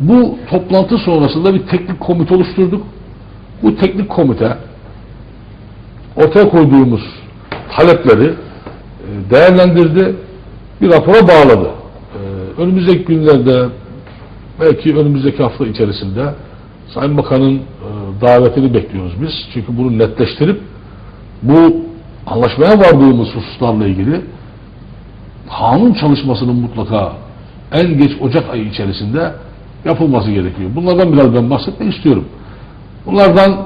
bu toplantı sonrasında bir teknik komite oluşturduk. Bu teknik komite ortaya koyduğumuz talepleri e, değerlendirdi, bir rapora bağladı. E, önümüzdeki günlerde belki önümüzdeki hafta içerisinde Sayın Bakan'ın e, davetini bekliyoruz biz. Çünkü bunu netleştirip bu anlaşmaya vardığımız hususlarla ilgili kanun çalışmasının mutlaka en geç Ocak ayı içerisinde yapılması gerekiyor. Bunlardan biraz ben bahsetmek istiyorum. Bunlardan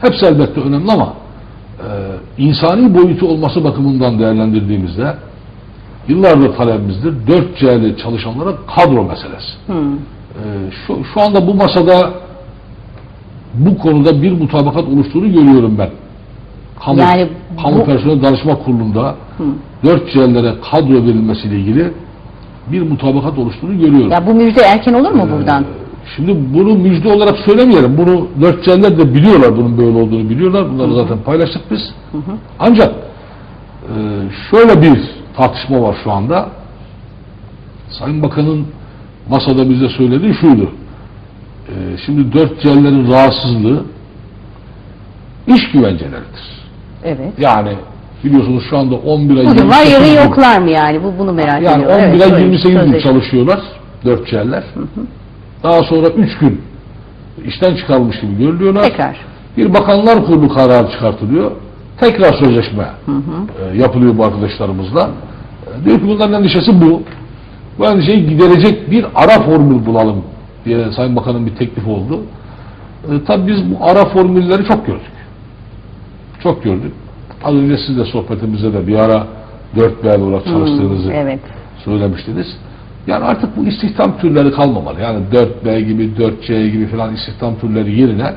hepsi elbette önemli ama e, insani boyutu olması bakımından değerlendirdiğimizde yıllardır talebimizdir 4C'li çalışanlara kadro meselesi. Hı. E, şu, şu anda bu masada bu konuda bir mutabakat oluştuğunu görüyorum ben. Kamu, Yani Kamu bu- Personel Danışma Kurulu'nda 4C'lere kadro verilmesiyle ilgili bir mutabakat oluştuğunu görüyorum. Ya bu müjde erken olur mu Ee, buradan? Şimdi bunu müjde olarak söylemeyelim. Bunu dört cennet de biliyorlar bunun böyle olduğunu biliyorlar. Bunları zaten paylaştık biz. Ancak e, şöyle bir tartışma var şu anda. Sayın Bakan'ın masada bize söylediği şuydu. E, şimdi dört cellerin rahatsızlığı iş güvenceleridir. Evet. Yani biliyorsunuz şu anda 11 ay Bugün var 28 yarın gün- yoklar mı yani? Bu bunu merak yani ediyorum. 11 Evet, ay öyle. 28 gün çalışıyorlar dört çeller. Daha sonra 3 gün işten çıkarılmış gibi görülüyorlar. Tekrar. Bir bakanlar kurulu kararı çıkartılıyor. Tekrar sözleşme e, yapılıyor bu arkadaşlarımızla. E, diyor ki bunların endişesi bu. Bu endişeyi giderecek bir ara formül bulalım diye Sayın Bakan'ın bir teklifi oldu. E, tabii biz bu ara formülleri çok gördük. Çok gördük. Az önce siz de sohbetimizde de bir ara dört değerli olarak çalıştığınızı Evet. söylemiştiniz. Yani artık bu istihdam türleri kalmamalı. Yani 4B gibi, 4C gibi falan istihdam türleri yerine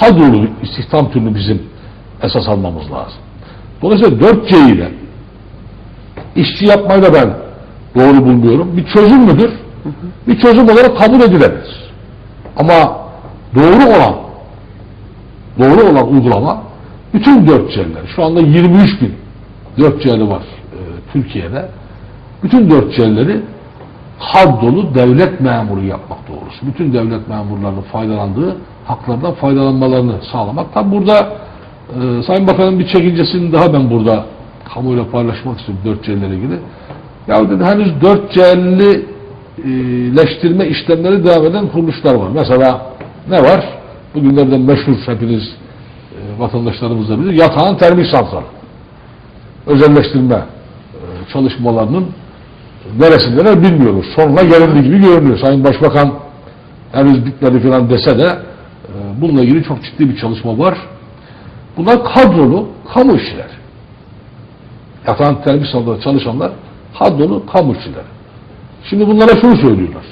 kadrolu istihdam türünü bizim esas almamız lazım. Dolayısıyla 4C ile işçi yapmayı da ben doğru bulmuyorum. Bir çözüm müdür? Bir çözüm olarak kabul edilebilir. Ama doğru olan doğru olan uygulama bütün 4C'ler. Şu anda 23 bin 4C'li var e, Türkiye'de. Bütün 4C'leri kadrolu devlet memuru yapmak doğrusu. Bütün devlet memurlarının faydalandığı haklardan faydalanmalarını sağlamak. Tabi burada e, Sayın Bakan'ın bir çekincesini daha ben burada kamuyla paylaşmak istiyorum 4C'lere ilgili. Ya dedi henüz 4C'li e, leştirme işlemleri devam eden kuruluşlar var. Mesela ne var? Bugünlerde meşhur hepiniz vatandaşlarımız da bilir. Yatağın termik santralı. Özelleştirme e, çalışmalarının neresindeler bilmiyoruz. Sonuna gelindi gibi görünüyor. Sayın Başbakan henüz bitmedi falan dese de e, bununla ilgili çok ciddi bir çalışma var. Bunlar kadrolu kamu işçileri. Yatağın termik santralı çalışanlar kadrolu kamu işçileri. Şimdi bunlara şunu söylüyorlar.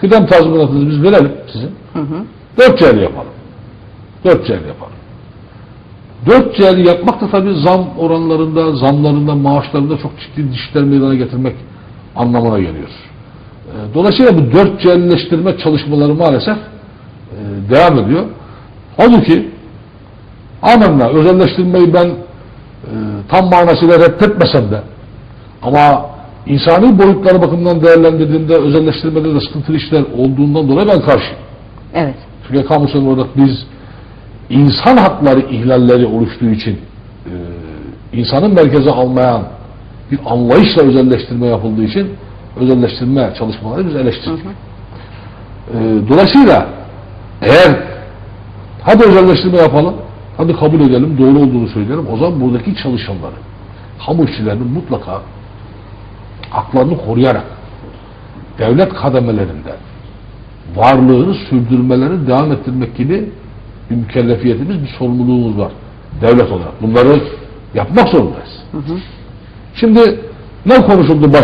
Kıdem tazminatınızı biz verelim sizin. Dört çeyreği yapalım. Dört çeyreği yapalım. Dört çeyreği yapmak da tabii zam oranlarında, zamlarında, maaşlarında çok ciddi dişler meydana getirmek anlamına geliyor. E, Dolayısıyla bu dört çeyreğleştirme çalışmaları maalesef e, devam ediyor. Halbuki amenna özelleştirmeyi ben e, tam manasıyla reddetmesem de ama insani boyutları bakımından değerlendirdiğimde özelleştirmede de sıkıntılı işler olduğundan dolayı ben karşıyım. Evet. Türkiye kamusal olarak biz insan hakları ihlalleri oluştuğu için e, insanın merkeze almayan bir anlayışla özelleştirme yapıldığı için özelleştirme çalışmaları biz eleştirdik. E, dolayısıyla eğer hadi özelleştirme yapalım, hadi kabul edelim, doğru olduğunu söyleyelim. O zaman buradaki çalışanları, kamu işçilerinin mutlaka haklarını koruyarak devlet kademelerinde varlığını sürdürmelerini devam ettirmek gibi bir mükellefiyetimiz, bir sorumluluğumuz var. Devlet olarak. Bunları yapmak zorundayız. Şimdi ne konuşuldu baş